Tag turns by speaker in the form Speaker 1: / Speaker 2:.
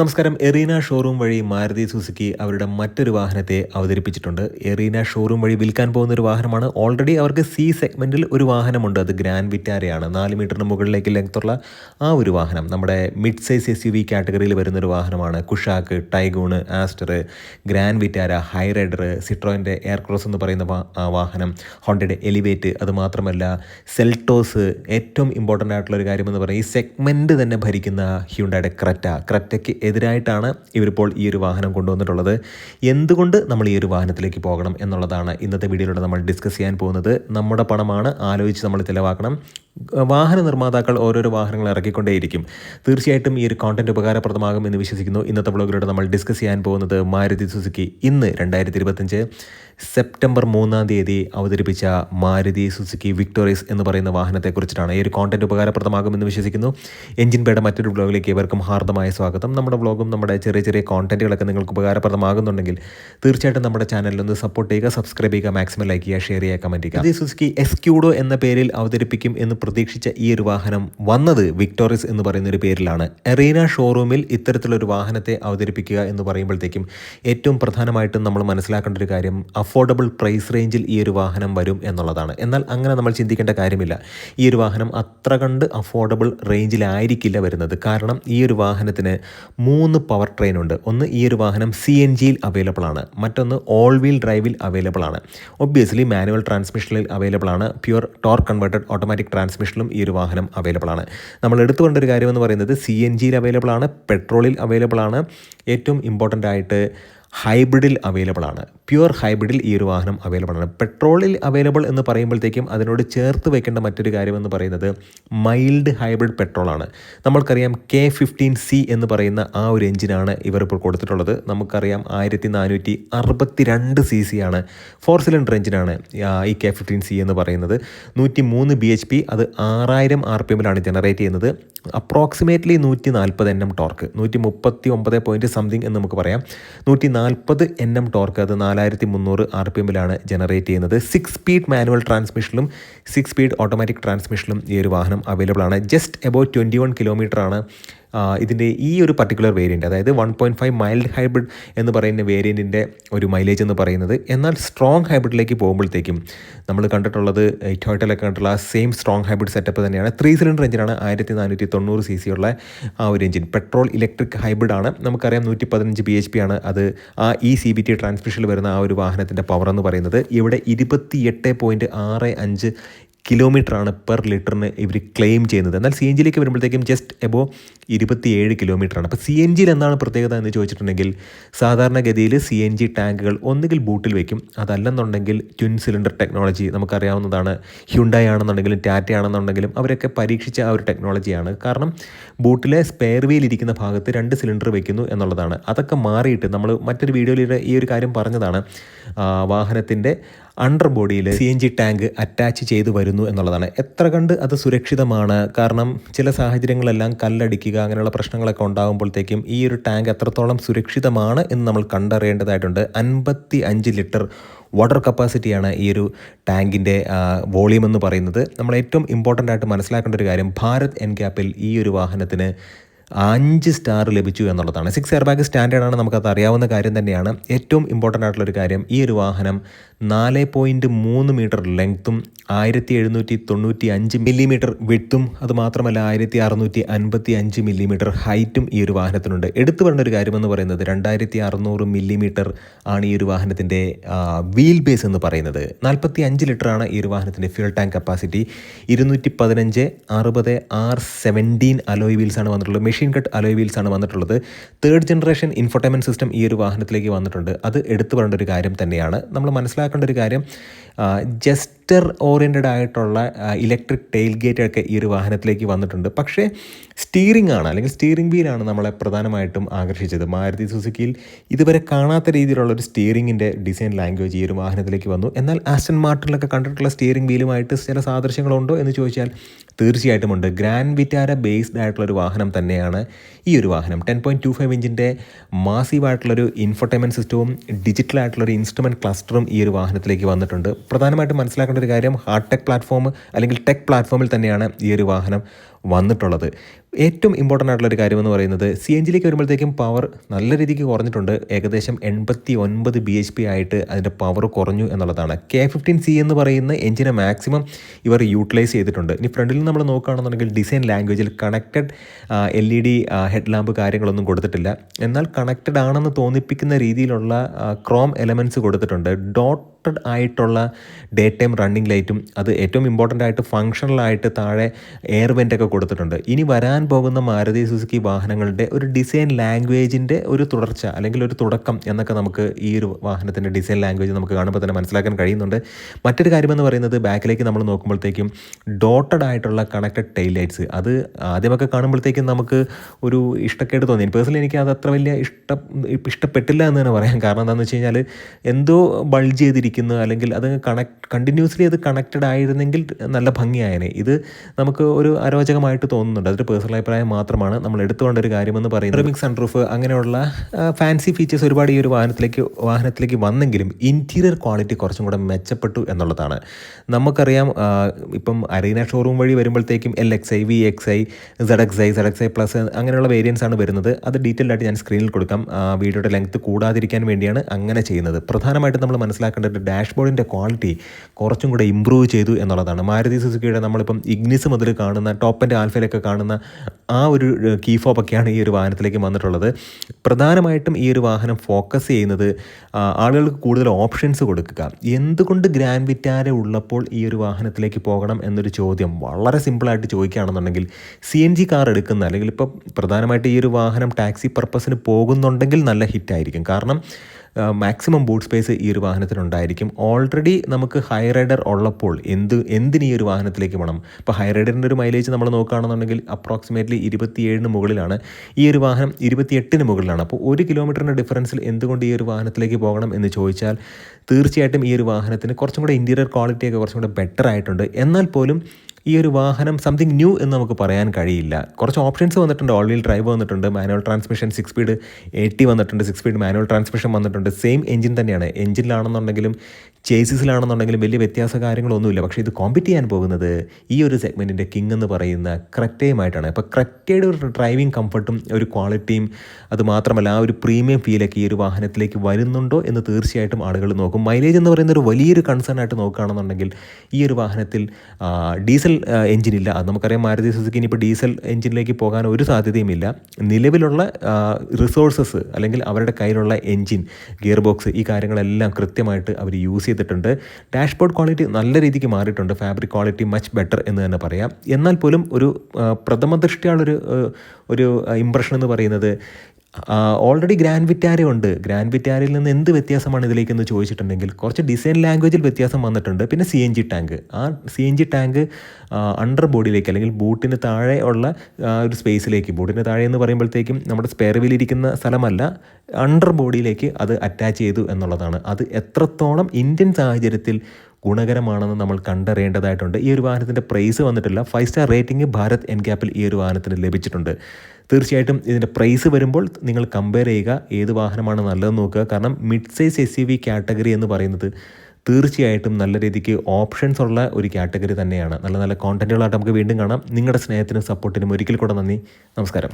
Speaker 1: നമസ്കാരം. Erina showroom വഴി Maruti Suzuki അവരുടെ മറ്റൊരു വാഹനത്തെ അവതരിപ്പിച്ചിട്ടുണ്ട്. എറീന ഷോറൂം വഴി വിൽക്കാൻ പോകുന്ന ഒരു വാഹനമാണ്. ഓൾറെഡി അവർക്ക് സി സെഗ്മെന്റിൽ ഒരു വാഹനമുണ്ട്. അത് ഗ്രാൻഡ് വിറ്റാരയാണ് നാല് മീറ്ററിന് മുകളിലേക്ക് ലെങ്ത്തുള്ള ആ ഒരു വാഹനം. നമ്മുടെ mid size S U V കാറ്റഗറിയിൽ വരുന്ന ഒരു വാഹനമാണ് Kushaq Taigun Astor Grand Vitara high Hyryder സിട്രോയിന്റെ Aircross എന്ന് പറയുന്ന വാഹനം. ഹോണ്ടയുടെ എലിവേറ്റ് അതുമാത്രമല്ല സെൽട്ടോസ് ഏറ്റവും ഇമ്പോർട്ടന്റ് ആയിട്ടുള്ള ഒരു കാര്യം എന്ന് പറയുന്നത് ഈ സെഗ്മെന്റ് തന്നെ ഭരിക്കുന്ന ഹ്യുണ്ടായുടെ ക്രറ്റ ക്രെറ്റയ്ക്ക് എതിരായിട്ടാണ് ഇവരിപ്പോൾ ഈ ഒരു വാഹനം കൊണ്ടുവന്നിട്ടുള്ളത്. എന്തുകൊണ്ട് നമ്മൾ ഈ ഒരു വാഹനത്തിലേക്ക് പോകണം എന്നുള്ളതാണ് ഇന്നത്തെ വീഡിയോയിലൂടെ നമ്മൾ ഡിസ്കസ് ചെയ്യാൻ പോകുന്നത്. നമ്മുടെ പണമാണ് ആലോചിച്ച് നമ്മൾ ചിലവാക്കണം. വാഹന നിർമ്മാതാക്കൾ ഓരോരോ വാഹനങ്ങൾ ഇറക്കിക്കൊണ്ടേയിരിക്കും. തീർച്ചയായിട്ടും ഈ ഒരു കോണ്ടന്റ് ഉപകാരപ്രദമാകും എന്ന് വിശ്വസിക്കുന്നു. ഇന്നത്തെ ബ്ലോഗിലൂടെ നമ്മൾ ഡിസ്കസ് ചെയ്യാൻ പോകുന്നത് മാരുതി സുസുക്കി. ഇന്ന് രണ്ടായിരത്തി ഇരുപത്തഞ്ച് സെപ്റ്റംബർ മൂന്നാം തീയതി അവതരിപ്പിച്ച മാരുതി സുസുക്കി വിക്ടോറിയസ് എന്ന് പറയുന്ന വാഹനത്തെക്കുറിച്ചിട്ടാണ് ഈ ഒരു കോണ്ടന്റ് ഉപകാരപ്രദമാകുമെന്ന് വിശ്വസിക്കുന്നു. എഞ്ചിൻ പേയുടെ മറ്റൊരു ബ്ലോഗിലേക്ക് ഏവർക്കും ഹാർദമായ സ്വാഗതം. നമ്മുടെ ബ്ലോഗും നമ്മുടെ ചെറിയ ചെറിയ കോണ്ടന്റുകളൊക്കെ നിങ്ങൾക്ക് ഉപകാരപ്രദമാകുന്നുണ്ടെങ്കിൽ തീർച്ചയായിട്ടും നമ്മുടെ ചാനലിലൊന്ന് സപ്പോർട്ട് ചെയ്യുക സബ്സ്ക്രൈബ് ചെയ്യുക മാക്സിമം ലൈക്ക് ചെയ്യുക ഷെയർ ചെയ്യുക കമന്റ് ചെയ്യുക. മാരുതി സുസുക്കി എസ്ക്യൂഡോ എന്ന പേരിൽ അവതരിപ്പിക്കും എന്ന് പ്രതീക്ഷിച്ച ഈ ഒരു വാഹനം വന്നത് വിക്ടോറിയസ് എന്ന് പറയുന്ന ഒരു പേരിലാണ്. എറീന ഷോറൂമിൽ ഇത്തരത്തിലൊരു വാഹനത്തെ അവതരിപ്പിക്കുക എന്ന് പറയുമ്പോഴത്തേക്കും ഏറ്റവും പ്രധാനമായിട്ടും നമ്മൾ മനസ്സിലാക്കേണ്ട ഒരു കാര്യം അഫോർഡബിൾ പ്രൈസ് റേഞ്ചിൽ ഈ ഒരു വാഹനം വരും എന്നുള്ളതാണ്. എന്നാൽ അങ്ങനെ നമ്മൾ ചിന്തിക്കേണ്ട കാര്യമില്ല. ഈ ഒരു വാഹനം അത്ര കണ്ട് അഫോർഡബിൾ റേഞ്ചിലായിരിക്കില്ല വരുന്നത്. കാരണം ഈ ഒരു വാഹനത്തിന് മൂന്ന് പവർ ട്രെയിൻ ഉണ്ട്. ഒന്ന് ഈ ഒരു വാഹനം സി എൻ ജിയിൽ അവൈലബിൾ ആണ്. മറ്റൊന്ന് ഓൾ വീൽ ഡ്രൈവിൽ അവൈലബിൾ ആണ്. ഒബ്വിയസ്ലി മാനുവൽ ട്രാൻസ്മിഷനിൽ അവൈലബിൾ ആണ്. പ്യുവർ ടോർ കൺവേർട്ടഡ് ഓട്ടോമാറ്റിക് ട്രാൻസ്മിഷനിലും ഈ ഒരു വാഹനം അവൈലബിൾ ആണ്. നമ്മൾ എടുത്തുകൊണ്ട ഒരു കാര്യം എന്ന് പറയുന്നത് സി എൻ ജിയിൽ അവൈലബിൾ ആണ് പെട്രോളിൽ അവൈലബിൾ ആണ്. ഏറ്റവും ഇമ്പോർട്ടന്റ് ആയിട്ട് ഹൈബ്രിഡിൽ അവൈലബിൾ ആണ്. പ്യുവർ ഹൈബ്രിഡിൽ ഈ ഒരു വാഹനം അവൈലബിൾ ആണ്. പെട്രോളിൽ അവൈലബിൾ എന്ന് പറയുമ്പോഴത്തേക്കും അതിനോട് ചേർത്ത് വെക്കേണ്ട മറ്റൊരു കാര്യം എന്ന് പറയുന്നത് മൈൽഡ് ഹൈബ്രിഡ് പെട്രോളാണ് നമ്മൾക്കറിയാം കെ ഫിഫ്റ്റീൻ സി എന്ന് പറയുന്ന ആ ഒരു എഞ്ചിനാണ് ഇവർ ഇപ്പോൾ കൊടുത്തിട്ടുള്ളത്. നമുക്കറിയാം ആയിരത്തി നാനൂറ്റി അറുപത്തി രണ്ട് സി സി ആണ് ഫോർ സിലിണ്ടർ എഞ്ചിനാണ് ഈ കെ ഫിഫ്റ്റീൻ സി എന്ന് പറയുന്നത്. നൂറ്റി മൂന്ന് ബി എച്ച് പി അത് ആറായിരം ആർ പി എമ്മിലാണ് ജനറേറ്റ് ചെയ്യുന്നത്. അപ്രോക്സിമേറ്റ്ലി നൂറ്റി നാൽപ്പത് എൻ എം ടോർക്ക് നൂറ്റി മുപ്പത്തി ഒമ്പത് പോയിന്റ് സംതിങ് എന്ന് നമുക്ക് പറയാം. നൂറ്റി നാൽപ്പത് എൻ എം ടോർക്ക് അത് നാലായിരത്തി മുന്നൂറ് ആർ പി എമ്മിലാണ് ജനറേറ്റ് ചെയ്യുന്നത്. സിക്സ് സ്പീഡ് മാനുവൽ ട്രാൻസ്മിഷനിലും സിക്സ് സ്പീഡ് ഓട്ടോമാറ്റിക് ട്രാൻസ്മിഷനിലും ഈ ഒരു വാഹനം അവൈലബിൾ ആണ്. ജസ്റ്റ് എബൌട്ട് ട്വന്റി വൺ ആ, ഇതിന്റെ ഈ ഒരു പർട്ടിക്കുലർ വേരിയന്റ് അതായത് one point five mild hybrid എന്ന് പറയുന്ന വേരിയന്റിന്റെ ഒരു മൈലേജ് എന്ന് പറയുന്നത്. എന്നാൽ സ്ട്രോങ് ഹൈബ്രിഡിലേക്ക് പോകുമ്പോഴത്തേക്കും നമ്മൾ കണ്ടിട്ടുള്ളത് ഈ ടൊയോട്ടയിലൊക്കെ കണ്ടിട്ടുള്ള ആ സെയിം സ്ട്രോങ് ഹൈബ്രിഡ് സെറ്റപ്പ് തന്നെയാണ്. ത്രീ സിലിണ്ടർ എഞ്ചിനാണ് ആയിരത്തി നാനൂറ്റി തൊണ്ണൂറ് സി സി ഉള്ള ആ ഒരു എഞ്ചിൻ പെട്രോൾ ഇലക്ട്രിക് ഹൈബ്രിഡ് ആണ്. നമുക്കറിയാം നൂറ്റി പതിനഞ്ച് ബി എച്ച് പി ആണ് അത് ആ ഇ സി ബി ടി ട്രാൻസ്മിഷനിൽ വരുന്ന ആ ഒരു വാഹനത്തിന്റെ പവർ എന്ന് പറയുന്നത്. ഇവിടെ ഇരുപത്തി എട്ട് പോയിന്റ് ആറ് അഞ്ച് കിലോമീറ്റർ ആണ് പെർ ലിറ്ററിന് ഇവർ ക്ലെയിം ചെയ്യുന്നത്. എന്നാൽ സി എൻ ജിയിലേക്ക് വരുമ്പോഴത്തേക്കും ജസ്റ്റ് എബോ ഇരുപത്തിയേഴ് കിലോമീറ്റർ ആണ് അപ്പോൾ സി എൻ ജിയിൽ എന്താണ് പ്രത്യേകത എന്ന് ചോദിച്ചിട്ടുണ്ടെങ്കിൽ സാധാരണഗതിയിൽ സി എൻ ജി ടാങ്കുകൾ ഒന്നുകിൽ ബൂട്ടിൽ വയ്ക്കും അതല്ലെന്നുണ്ടെങ്കിൽ ട്വിൻ സിലിണ്ടർ ടെക്നോളജി നമുക്കറിയാവുന്നതാണ്. ഹ്യുണ്ടായി ആണെന്നുണ്ടെങ്കിലും ടാറ്റ ആണെന്നുണ്ടെങ്കിലും അവരൊക്കെ പരീക്ഷിച്ച ആ ഒരു ടെക്നോളജിയാണ് കാരണം ബൂട്ടിലെ സ്പെയർ വീൽ ഇരിക്കുന്ന ഭാഗത്ത് രണ്ട് സിലിണ്ടർ വയ്ക്കുന്നു എന്നുള്ളതാണ്. അതൊക്കെ മാറിയിട്ട് നമ്മൾ മറ്റൊരു വീഡിയോയിലൂടെ ഈ ഒരു കാര്യം പറഞ്ഞതാണ്. വാഹനത്തിന്റെ അണ്ടർ ബോഡിയിൽ C N G tank attach ചെയ്തു വരുന്നു എന്നുള്ളതാണ്. എത്ര കണ്ട് അത് സുരക്ഷിതമാണ്? കാരണം ചില സാഹചര്യങ്ങളെല്ലാം കല്ലടിക്കുക അങ്ങനെയുള്ള പ്രശ്നങ്ങളൊക്കെ ഉണ്ടാകുമ്പോഴത്തേക്കും ഈ ഒരു ടാങ്ക് എത്രത്തോളം സുരക്ഷിതമാണ് എന്ന് നമ്മൾ കണ്ടറിയേണ്ടതായിട്ടുണ്ട്. അൻപത്തി അഞ്ച് ലിറ്റർ വാട്ടർ കപ്പാസിറ്റിയാണ് ഈ ഒരു ടാങ്കിന്റെ വോളിയം എന്ന് പറയുന്നത്. നമ്മൾ ഏറ്റവും ഇമ്പോർട്ടന്റ് ആയിട്ട് മനസ്സിലാക്കേണ്ട ഒരു കാര്യം ഭാരത് എൻ ക്യാപ്പിൽ ഈ ഒരു വാഹനത്തിന് അഞ്ച് സ്റ്റാർ ലഭിച്ചു എന്നുള്ളതാണ്. സിക്സ് എയർ ബാഗ് സ്റ്റാൻഡേർഡാണ് നമുക്കത് അറിയാവുന്ന കാര്യം തന്നെയാണ്. ഏറ്റവും ഇമ്പോർട്ടന്റ് ആയിട്ടുള്ളൊരു കാര്യം ഈ ഒരു വാഹനം നാല് പോയിന്റ് മൂന്ന് മീറ്റർ ലെങ്ത്തും ആയിരത്തി എഴുന്നൂറ്റി തൊണ്ണൂറ്റി അഞ്ച് മില്ലിമീറ്റർ വിട്ടും അതുമാത്രമല്ല ആയിരത്തി അറുന്നൂറ്റി അൻപത്തി അഞ്ച് മില്ലിമീറ്റർ ഹൈറ്റും ഈ ഒരു വാഹനത്തിനുണ്ട്. എടുത്തു പറഞ്ഞ ഒരു കാര്യമെന്ന് പറയുന്നത് രണ്ടായിരത്തി അറുന്നൂറ് മില്ലിമീറ്റർ ആണ് ഈ ഒരു വാഹനത്തിന്റെ വീൽ ബേസ് എന്ന് പറയുന്നത്. നാൽപ്പത്തി അഞ്ച് ലിറ്ററാണ് ഈ ഒരു വാഹനത്തിന്റെ ഫ്യൂൽ ടാങ്ക് കപ്പാസിറ്റി ഇരുന്നൂറ്റി പതിനഞ്ച് അറുപത് ആർ സെവന്റീൻ അലോയ് വീൽസാണ് വന്നിട്ടുള്ളത്. മെഷീൻ കട്ട് അലോയ് വീൽസ് ആണ് വന്നിട്ടുള്ളത്. തേർഡ് ജനറേഷൻ ഇൻഫോർട്ടൈൻമെന്റ് സിസ്റ്റം ഈ ഒരു വാഹനത്തിലേക്ക് വന്നിട്ടുണ്ട്. അത് എടുത്തു പറയേണ്ട ഒരു കാര്യം തന്നെയാണ്. നമ്മൾ മനസ്സിലാക്കേണ്ട ഒരു കാര്യം ജസ്റ്റർ ഓറിയന്റഡ് ആയിട്ടുള്ള ഇലക്ട്രിക് ടെയിൽ ഗേറ്റ് ഒക്കെ ഈ ഒരു വാഹനത്തിലേക്ക് വന്നിട്ടുണ്ട്. പക്ഷേ സ്റ്റീറിംഗ് ആണ് അല്ലെങ്കിൽ സ്റ്റീറിംഗ് വീലാണ് നമ്മളെ പ്രധാനമായിട്ടും ആകർഷിച്ചത്. മാരുതി സുസുക്കിയിൽ ഇതുവരെ കാണാത്ത രീതിയിലുള്ള ഒരു സ്റ്റീറിങ്ങിന്റെ ഡിസൈൻ ലാംഗ്വേജ് ഈ ഒരു വാഹനത്തിലേക്ക് വന്നു. എന്നാൽ ആസ്റ്റൺ മാർട്ടിലൊക്കെ കണ്ടിട്ടുള്ള സ്റ്റീറിംഗ് വീലുമായിട്ട് ചില സാദൃശ്യങ്ങളുണ്ടോ എന്ന് ചോദിച്ചാൽ തീർച്ചയായിട്ടും ഉണ്ട്. ഗ്രാൻഡ് വിറ്റാര ബേസ്ഡ് ആയിട്ടുള്ള ഒരു വാഹനം തന്നെയാണ് ഈ ഒരു വാഹനം. ടെൻ പോയിന്റ് ടു ഫൈവ് ഇഞ്ചിന്റെ മാസീവായിട്ടുള്ളൊരു ഇൻഫർടൈൻമെന്റ് സിസ്റ്റവും ഡിജിറ്റൽ ആയിട്ടുള്ളൊരു ഇൻസ്ട്രുമെന്റ് ക്ലസ്റ്ററും ഈ ഒരു വാഹനത്തിലേക്ക് വന്നിട്ടുണ്ട്. പ്രധാനമായിട്ടും മനസ്സിലാക്കേണ്ട ഒരു കാര്യം ഹാർട്ട് ടെക് പ്ലാറ്റ്ഫോം അല്ലെങ്കിൽ ടെക് പ്ലാറ്റ്ഫോമിൽ തന്നെയാണ് ഈ ഒരു വാഹനം വന്നിട്ടുള്ളത്. ഏറ്റവും ഇമ്പോർട്ടന്റ് ആയിട്ടുള്ള ഒരു കാര്യം എന്ന് പറയുന്നത് സി എൻ ജിയിലേക്ക് വരുമ്പോഴത്തേക്കും പവർ നല്ല രീതിക്ക് കുറഞ്ഞിട്ടുണ്ട്. ഏകദേശം എൺപത്തി ഒൻപത് ബി എച്ച് പി ആയിട്ട് അതിന്റെ പവർ കുറഞ്ഞു എന്നുള്ളതാണ്. കെ ഫിഫ്റ്റീൻ സി എന്ന് പറയുന്ന എഞ്ചിനെ മാക്സിമം ഇവർ യൂട്ടിലൈസ് ചെയ്തിട്ടുണ്ട്. ഇനി ഫ്രണ്ടിൽ നമ്മൾ നോക്കുകയാണെന്നുണ്ടെങ്കിൽ ഡിസൈൻ ലാംഗ്വേജിൽ connected L E D head lamp കാര്യങ്ങളൊന്നും കൊടുത്തിട്ടില്ല. എന്നാൽ കണക്റ്റഡ് ആണെന്ന് തോന്നിപ്പിക്കുന്ന രീതിയിലുള്ള ക്രോം എലമെന്റ്സ് കൊടുത്തിട്ടുണ്ട്. ഡോട്ട് ആയിട്ടുള്ള ഡേ ടൈം റണ്ണിങ് ലൈറ്റും അത് ഏറ്റവും ഇമ്പോർട്ടന്റ് ആയിട്ട് ഫങ്ഷണലായിട്ട് താഴെ എയർ വെന്റൊക്കെ കൊടുത്തിട്ടുണ്ട്. ഇനി വരാൻ പോകുന്ന മാരുതി സുസുക്കി വാഹനങ്ങളുടെ ഒരു ഡിസൈൻ ലാംഗ്വേജിന്റെ ഒരു തുടർച്ച അല്ലെങ്കിൽ ഒരു തുടക്കം എന്നൊക്കെ നമുക്ക് ഈ ഒരു വാഹനത്തിന്റെ ഡിസൈൻ ലാംഗ്വേജ് നമുക്ക് കാണുമ്പോൾ തന്നെ മനസ്സിലാക്കാൻ കഴിയുന്നുണ്ട്. മറ്റൊരു കാര്യമെന്ന് പറയുന്നത് ബാക്കിലേക്ക് നമ്മൾ നോക്കുമ്പോഴത്തേക്കും ഡോട്ടഡ് ആയിട്ടുള്ള കണക്റ്റഡ് ടെയിൽ ലൈറ്റ്സ് അത് ആദ്യമൊക്കെ കാണുമ്പോഴത്തേക്കും നമുക്ക് ഒരു ഇഷ്ടക്കേട് തോന്നി. പേഴ്സണലി എനിക്ക് അത് അത്ര വലിയ ഇഷ്ടം ഇഷ്ടപ്പെട്ടില്ല എന്ന് തന്നെ പറയാം. കാരണം എന്താണെന്ന് വെച്ച് കഴിഞ്ഞാൽ എന്തോ ബൾജ് ചെയ്തിരിക്കുന്നു അല്ലെങ്കിൽ അത് കണക്ട് കണ്ടിന്യൂസ്ലി അത് കണക്റ്റഡ് ആയിരുന്നെങ്കിൽ നല്ല ഭംഗിയായനെ. ഇത് നമുക്ക് ഒരു അരോചകമായിട്ട് തോന്നുന്നുണ്ട്. അതൊരു പേഴ്സണൽ അഭിപ്രായം മാത്രമാണ് നമ്മൾ എടുത്തുകൊണ്ട ഒരു കാര്യമെന്ന് പറയുന്നത്. മിക്സ് സൺറൂഫ് അങ്ങനെയുള്ള ഫാൻസി ഫീച്ചേഴ്സ് ഒരുപാട് ഈ ഒരു വാഹനത്തിലേക്ക് വാഹനത്തിലേക്ക് വന്നെങ്കിലും ഇന്റീരിയർ ക്വാളിറ്റി കുറച്ചും കൂടെ മെച്ചപ്പെട്ടു എന്നുള്ളതാണ്. നമുക്കറിയാം ഇപ്പം അരീന ഷോറൂം വഴി വരുമ്പോഴത്തേക്കും L X I V X I Z X I Z X I plus അങ്ങനെയുള്ള വേരിയൻസ് ആണ് വരുന്നത്. അത് ഡീറ്റെയിൽ ആയിട്ട് ഞാൻ സ്ക്രീനിൽ കൊടുക്കാം. വീഡിയോയുടെ ലെങ്ത് കൂടാതിരിക്കാൻ വേണ്ടിയാണ് അങ്ങനെ ചെയ്യുന്നത്. പ്രധാനമായിട്ടും നമ്മൾ മനസ്സിലാക്കേണ്ടത് ഡാഷ്ബോർഡിന്റെ ക്വാളിറ്റി കുറച്ചും കൂടെ ഇമ്പ്രൂവ് ചെയ്തു എന്നുള്ളതാണ്. മാരുതി സുസുക്കിയുടെ നമ്മളിപ്പം ഇഗ്നിസ് മുതൽ കാണുന്ന ടോപ്പ് ആൽഫയിലൊക്കെ കാണുന്ന ആ ഒരു കീ ഫോപ്പൊക്കെയാണ് ഈ ഒരു വാഹനത്തിലേക്ക് വന്നിട്ടുള്ളത്. പ്രധാനമായിട്ടും ഈ ഒരു വാഹനം ഫോക്കസ് ചെയ്യുന്നത് ആളുകൾക്ക് കൂടുതൽ ഓപ്ഷൻസ് കൊടുക്കുക. എന്തുകൊണ്ട് ഗ്രാൻഡ് വിറ്റാര ഉള്ളപ്പോൾ ഈ ഒരു വാഹനത്തിലേക്ക് പോകണം എന്നൊരു ചോദ്യം വളരെ സിമ്പിളായിട്ട് ചോദിക്കുകയാണെന്നുണ്ടെങ്കിൽ സി എൻ ജി കാർ എടുക്കുന്ന അല്ലെങ്കിൽ ഇപ്പോൾ പ്രധാനമായിട്ട് ഈ ഒരു വാഹനം ടാക്സി പർപ്പസിന് പോകുന്നുണ്ടെങ്കിൽ നല്ല ഹിറ്റായിരിക്കും കാരണം മാക്സിമം ബൂട്ട് സ്പേസ് ഈ ഒരു വാഹനത്തിനുണ്ടായിരിക്കും. ഓൾറെഡി നമുക്ക് ഹൈ റൈഡർ ഉള്ളപ്പോൾ എന്ത് എന്തിന് ഈ ഒരു വാഹനത്തിലേക്ക് വേണം ഇപ്പോൾ ഹൈ റൈഡറിന്റെ ഒരു മൈലേജ് നമ്മൾ നോക്കുകയാണെന്നുണ്ടെങ്കിൽ അപ്രോക്സിമേറ്റ്ലി ഇരുപത്തിയേഴിന് മുകളിലാണ്. ഈ ഒരു വാഹനം ഇരുപത്തിയെട്ടിന് മുകളിലാണ്. അപ്പോൾ ഒരു കിലോമീറ്ററിന്റെ ഡിഫറൻസിൽ എന്തുകൊണ്ട് ഈ ഒരു വാഹനത്തിലേക്ക് പോകണം എന്ന് ചോദിച്ചാൽ തീർച്ചയായിട്ടും ഈ ഒരു വാഹനത്തിന് കുറച്ചും കൂടെ ഇന്റീരിയർ ക്വാളിറ്റിയൊക്കെ കുറച്ചും കൂടെ ബെറ്റർ ആയിട്ടുണ്ട്. എന്നാൽ പോലും ഈ ഒരു വാഹനം സംതിങ് ന്യൂ എന്ന് നമുക്ക് പറയാൻ കഴിയില്ല. കുറച്ച് ഓപ്ഷൻസ് വന്നിട്ടുണ്ട്. ഓൾ വീൽ ഡ്രൈവ് വന്നിട്ടുണ്ട് manual transmission six speed A T വന്നിട്ടുണ്ട് സിക്സ് സ്പീഡ് മാനുവൽ ട്രാൻസ്മിഷൻ വന്നിട്ടുണ്ട്. സെയിം എഞ്ചിൻ തന്നെയാണ്. എഞ്ചിനിലാണെന്നുണ്ടെങ്കിലും ചേസിസിലാണെന്നുണ്ടെങ്കിലും വലിയ വ്യത്യാസ കാര്യങ്ങളൊന്നുമില്ല. പക്ഷേ ഇത് കോമ്പറ്റ് ചെയ്യാൻ പോകുന്നത് ഈ ഒരു സെഗ്മെന്റിന്റെ കിങ് എന്ന് പറയുന്ന ക്രെറ്റയുമായിട്ടാണ്. അപ്പോൾ ക്രെറ്റയുടെ ഒരു ഡ്രൈവിംഗ് കംഫർട്ടും ഒരു ക്വാളിറ്റിയും അത് മാത്രമല്ല ആ ഒരു പ്രീമിയം ഫീലൊക്കെ ഈ ഒരു വാഹനത്തിലേക്ക് വരുന്നുണ്ടോ എന്ന് തീർച്ചയായിട്ടും ആളുകൾ നോക്കും. മൈലേജ് എന്ന് പറയുന്ന ഒരു വലിയൊരു കൺസേൺ ആയിട്ട് നോക്കുകയാണെന്നുണ്ടെങ്കിൽ ഈ ഒരു വാഹനത്തിൽ ഡീസൽ എഞ്ചിനില്ല. അത് നമുക്കറിയാം മാരുതി സുസുക്കി ഇനിയിപ്പോൾ ഡീസൽ എഞ്ചിനിലേക്ക് പോകാൻ ഒരു സാധ്യതയുമില്ല. നിലവിലുള്ള റിസോഴ്സസ് അല്ലെങ്കിൽ അവരുടെ കയ്യിലുള്ള എഞ്ചിൻ ഗിയർ ബോക്സ് ഈ കാര്യങ്ങളെല്ലാം കൃത്യമായിട്ട് അവർ യൂസ് ചെയ്തിട്ടുണ്ട്. ഡാഷ്ബോർഡ് ക്വാളിറ്റി നല്ല രീതിക്ക് മാറിയിട്ടുണ്ട്. ഫാബ്രിക് ക്വാളിറ്റി മച്ച് ബെറ്റർ എന്ന് തന്നെ പറയാം. എന്നാൽ പോലും ഒരു പ്രഥമ ദൃഷ്ടിയുള്ളൊരു ഒരു ഇമ്പ്രഷൻ എന്ന് പറയുന്നത് ഓൾറെഡി ഗ്രാൻഡ് വിറ്റാര ഉണ്ട്. ഗ്രാൻഡ് വിറ്റാരയിൽ നിന്ന് എന്ത് വ്യത്യാസമാണ് ഇതിലേക്കെന്ന് ചോദിച്ചിട്ടുണ്ടെങ്കിൽ കുറച്ച് ഡിസൈൻ ലാംഗ്വേജിൽ വ്യത്യാസം വന്നിട്ടുണ്ട്. പിന്നെ സി എൻ ജി ടാങ്ക് ആ C N G tank under ബോഡിയിലേക്ക് അല്ലെങ്കിൽ ബൂട്ടിന് താഴെ ഉള്ള ഒരു സ്പേസിലേക്ക് ബൂട്ടിന് താഴെ എന്ന് പറയുമ്പോഴത്തേക്കും നമ്മുടെ സ്പെയർ വീലിരിക്കുന്ന സ്ഥലമല്ല അണ്ടർ ബോഡിയിലേക്ക് അത് അറ്റാച്ച് ചെയ്തു എന്നുള്ളതാണ്. അത് എത്രത്തോളം ഇന്ത്യൻ സാഹചര്യത്തിൽ ഗുണകരമാണെന്ന് നമ്മൾ കണ്ടറിയേണ്ടതായിട്ടുണ്ട്. ഈ ഒരു വാഹനത്തിന്റെ പ്രൈസ് വന്നിട്ടില്ല. Five star rating Bharat N ക്യാപ്പിൽ ഈ ഒരു വാഹനത്തിന് ലഭിച്ചിട്ടുണ്ട്. തീർച്ചയായിട്ടും ഇതിന്റെ പ്രൈസ് വരുമ്പോൾ നിങ്ങൾ കമ്പയർ ചെയ്യുക ഏത് വാഹനമാണ് നല്ലതെന്ന് നോക്കുക. കാരണം മിഡ് സൈസ് എസ് കാറ്റഗറി എന്ന് പറയുന്നത് തീർച്ചയായിട്ടും നല്ല രീതിക്ക് ഓപ്ഷൻസ് ഉള്ള ഒരു കാറ്റഗറി തന്നെയാണ്. നല്ല നല്ല കോണ്ടന്റുകളായിട്ട് നമുക്ക് വീണ്ടും കാണാം. നിങ്ങളുടെ സ്നേഹത്തിനും സപ്പോർട്ടിനും ഒരിക്കൽ കൂടെ നന്ദി. നമസ്കാരം.